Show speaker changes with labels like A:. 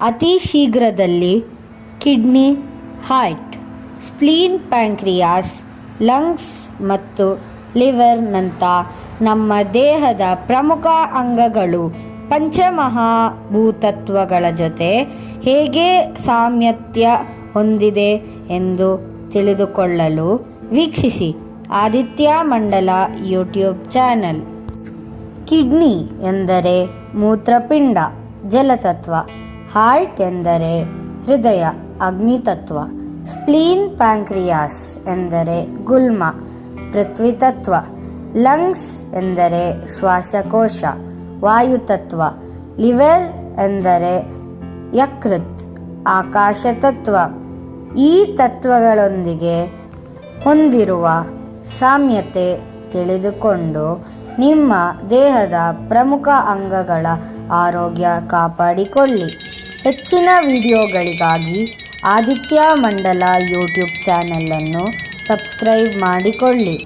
A: ಅತಿ ಶೀಘ್ರದಲ್ಲಿ kidney, heart, spleen, pancreas, lungs ಮತ್ತು ಲಿವರ್ನಂಥ ನಮ್ಮ ದೇಹದ ಪ್ರಮುಖ ಅಂಗಗಳು ಪಂಚಮಹಾಭೂತತ್ವಗಳ ಜೊತೆ ಹೇಗೆ ಸಾಮ್ಯತ್ಯ ಹೊಂದಿದೆ ಎಂದು ತಿಳಿದುಕೊಳ್ಳಲು ವೀಕ್ಷಿಸಿ ಆದಿತ್ಯ ಮಂಡಲ ಯೂಟ್ಯೂಬ್ ಚಾನಲ್. ಕಿಡ್ನಿ ಎಂದರೆ ಮೂತ್ರಪಿಂಡ, ಜಲತತ್ವ. ಹಾರ್ಟ್ ಎಂದರೆ ಹೃದಯ, ಅಗ್ನಿತತ್ವ, ಸ್ಪ್ಲೀನ್ ಪ್ಯಾಂಕ್ರಿಯಾಸ್ ಎಂದರೆ ಗುಲ್ಮ, ಪೃಥ್ವಿತತ್ವ, ಲಂಗ್ಸ್ ಎಂದರೆ ಶ್ವಾಸಕೋಶ, ವಾಯುತತ್ವ, ಲಿವರ್ ಎಂದರೆ ಯಕೃತ್ ಆಕಾಶ ತತ್ವ ಈ ತತ್ವಗಳೊಂದಿಗೆ ಹೊಂದಿರುವ ಸಾಮ್ಯತೆ ತಿಳಿದುಕೊಂಡು ನಿಮ್ಮ ದೇಹದ ಪ್ರಮುಖ ಅಂಗಗಳ ಆರೋಗ್ಯ ಕಾಪಾಡಿಕೊಳ್ಳಿ. ಹೆಚ್ಚಿನ ವಿಡಿಯೋಗಳಿಗಾಗಿ ಆದಿತ್ಯ ಮಂಡಲ ಯೂಟ್ಯೂಬ್ ಚಾನಲನ್ನು ಸಬ್ಸ್ಕ್ರೈಬ್ ಮಾಡಿಕೊಳ್ಳಿ.